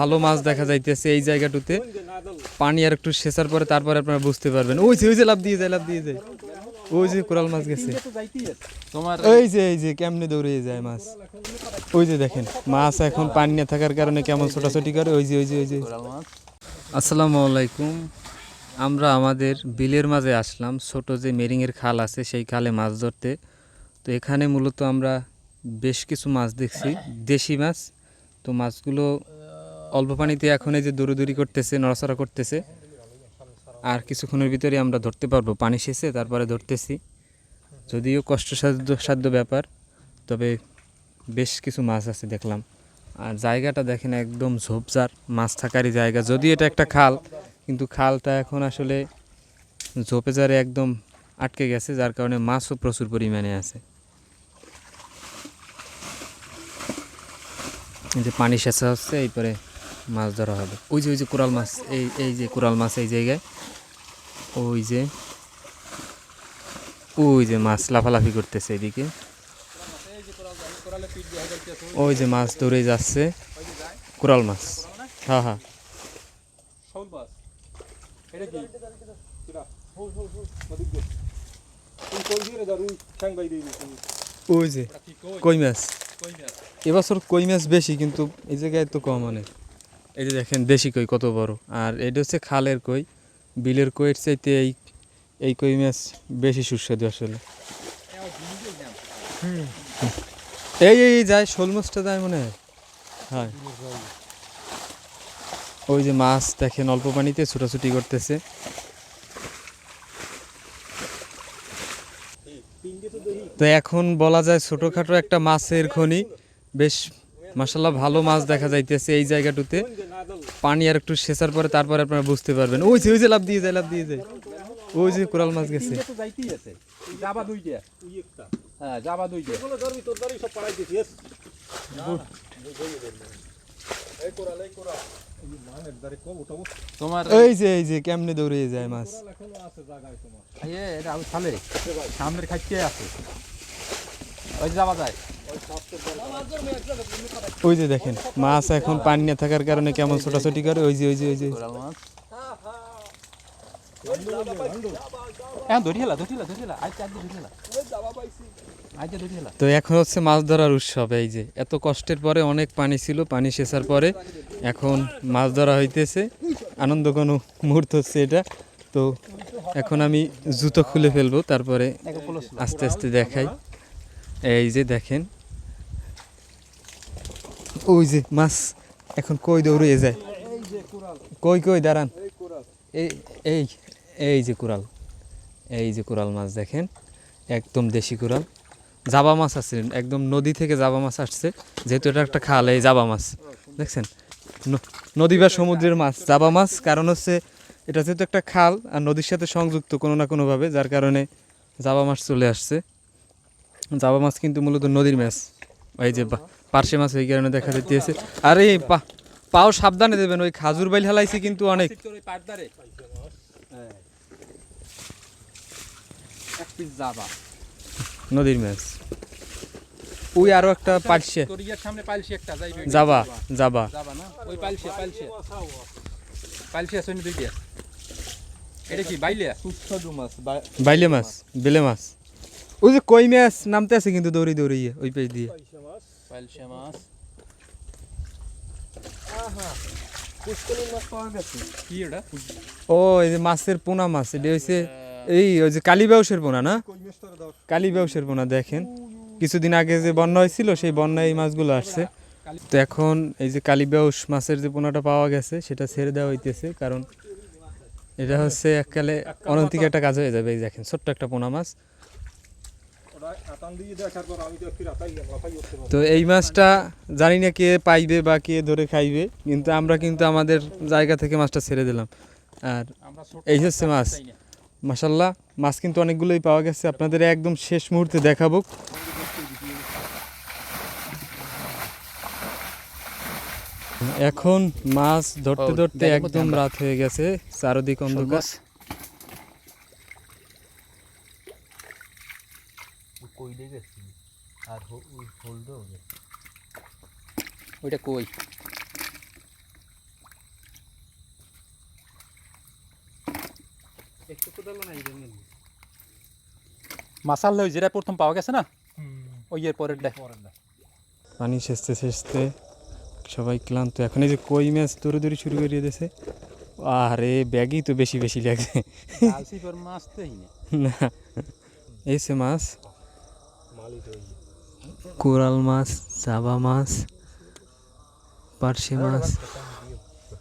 ভালো মাছ দেখা যাইতেছে এই জায়গাটুতে। পানি আর একটু সেচার পরে তারপরে আপনারা বুঝতে পারবেন। ওই যে ওই যে লাভ দিয়ে যায় লাভ দিয়ে যায়। ওই যে কোরাল মাছ গেছে। তোমার এই যে এই যে কেমনে দৌড়ে যায় মাছ। ওই যে দেখেন মাছ এখন পানি না থাকার কারণে কেমন ছোটাছুটি করে। ওই যে ওই যে ওই যে। আসসালামু আলাইকুম। আমরা আমাদের বিলের মাঝে আসলাম। ছোট যে মেরিংয়ের খাল আছে সেই খালে মাছ ধরতে। তো এখানে মূলত আমরা বেশ কিছু মাছ দেখছি। দেশি মাছ। তো মাছগুলো অল্প পানিতে এখন এই যে দৌড়ি করতেছে, নড়াচড়া করতেছে। আর কিছুক্ষণের ভিতরে আমরা ধরতে পারব। পানি শেষে তারপরে ধরতেছি। যদিও কষ্টসাধ্য, সাধ্য ব্যাপার, তবে বেশ কিছু মাছ আছে দেখলাম। আর জায়গাটা দেখেন একদম ঝোপঝাড়, মাছ থাকারই জায়গা। যদি এটা একটা খাল, কিন্তু খালটা এখন আসলে ঝোপে জারে একদম আটকে গেছে, যার কারণে মাছও প্রচুর পরিমাণে আছে। এই যে পানি সেচা হচ্ছে, এরপরে মাছ ধরা হবে। ওই যে ওই যে কোরাল মাছ এই এই যে কোরাল মাছ এই জায়গায় ওই যে ওই যে মাছ লাফালাফি করতেছে এদিকে। ওই যে মাছ ধরে যাচ্ছে। কোরাল মাছ। হ্যাঁ হ্যাঁ ওই যে কই? কই মাছ? কই মাছ? এবছর কই মাছ বেশি কিন্তু এই জায়গায় তো কম অনেক। এই যে দেখেন, দেশি কই, কত বড়। আর এটা হচ্ছে খালের কই। বিলের কইয়ের চাইতে এই এই কই মাছ বেশি সুস্বাদু আসলে। এই এই, যায়, শোল মাছটা যায় মনে হয়? হ্যাঁ। ওই যে মাছ দেখেন, অল্প পানিতে ছুটাছুটি করতেছে। তো এখন বলা যায় ছোটোখাটো একটা মাছের খনি। বেশ মাসাল্লাহ ভালো মাছ দেখা যাইতেছে এই জায়গাটুতে। পানি আর একটু সেচার পরে তারপরে আপনারা বুঝতে পারবেন। ওই যে ওই যে লাভ দিয়ে যায় লাভ দিয়ে যায়। ওই যে কোরাল মাছ গেছে। হ্যাঁ এই যে এই যে কেমনে যায় মাছ? সামনের খাইতে আছে। ওই যে যায়। ওই যে দেখেন মাছ এখন পানি না থাকার কারণে কেমন ছোটাছুটি করে ওই যে ওই যে ওই যে। মাছ। হ্যাঁ তো এখন হচ্ছে মাছ ধরার উৎসব এই যে। এত কষ্টের পরে অনেক পানি ছিল পানি শেষার পরে এখন মাছ ধরা হইতেছে। আনন্দ কোনো মুহূর্ত হচ্ছে এটা। তো এখন আমি জুতো খুলে ফেলব তারপরে আস্তে আস্তে দেখাই। এই যে দেখেন ওই যে মাছ এখন কই দৌড়িয়ে যায়? কই কই, দাঁড়ান। এই এই এই যে কুড়াল। এই যে কুড়াল মাছ দেখেন, একদম দেশি কুড়াল। জাবা মাছ আছে, একদম নদী থেকে জাবা মাছ আসছে। যেহেতু এটা একটা খাল, এই জাবা মাছ। দেখছেন? নদী বা সমুদ্রের মাছ, জাবা মাছ। কারণ হচ্ছে, এটা যেহেতু একটা খাল আর নদীর সাথে সংযুক্ত কোনো না কোনোভাবে, যার কারণে জাবা মাছ চলে আসছে। জাবা মাছ কিন্তু মূলত নদীর মাছ। এই যে পার্শে মাছ এই কারণে দেখা যেতেছে আরে পা পাও সাবধানে দেবেন ওই খাজুর বাইল হেলাইছে কিন্তু অনেক। যাবা নদীর মাছ। ওই আরও একটা পার্শে যাবা যাবা ওই দুইটা। এটা কি বাইলে? সুস্বাদু মাছ বাইলে মাছ বেলে মাছ। ওই যে কই মাছ নামতে আছে কিন্তু দৌড়ি দৌড়িয়ে ওই পেজ দিয়ে। মাছ ও এই যে মাছের পোনা মাছ এটা হচ্ছে এই ওই যে কালী ব্যবসের পোনা না কালী ব্যবসের পোনা দেখেন কিছুদিন আগে যে বন্যা হয়েছিল সেই বন্যায় এই মাছগুলো আসছে তো এখন এই যে কালী ব্যবস মাছের যে পোনাটা পাওয়া গেছে সেটা ছেড়ে দেওয়া হইতেছে কারণ এটা হচ্ছে এককালে অনন্তিক একটা কাজ হয়ে যাবে এই দেখেন ছোট্ট একটা পোনা মাছ তো এই মাছটা জানি না কে পাইবে বা কে ধরে খাইবে কিন্তু আমরা কিন্তু আমাদের জায়গা থেকে মাছটা ছেড়ে দিলাম। আর এই হচ্ছে মাছ। মাসাল্লাহ মাছ কিন্তু অনেকগুলোই পাওয়া গেছে। আপনাদের একদম শেষ মুহূর্তে দেখাবো। এখন মাছ ধরতে ধরতে একদম রাত হয়ে গেছে। চারদিক অন্ধকার। কইলে গেছি। আর হলদে গেছি। ওইটা কই? মাসাল ওই যেটা প্রথম পাওয়া গেছে না? ওই এর পরের পানি সেচতে সেচতে সবাই ক্লান্ত। এখন এই যে কই ম্যাচ দৌড়ে দৌড়ে শুরু করিয়ে দিয়েছে। আরে ব্যাগই তো বেশি বেশি লাগছে। না। এই মাছ। কোরাল মাছ জাবা মাছ পার্শে মাছ।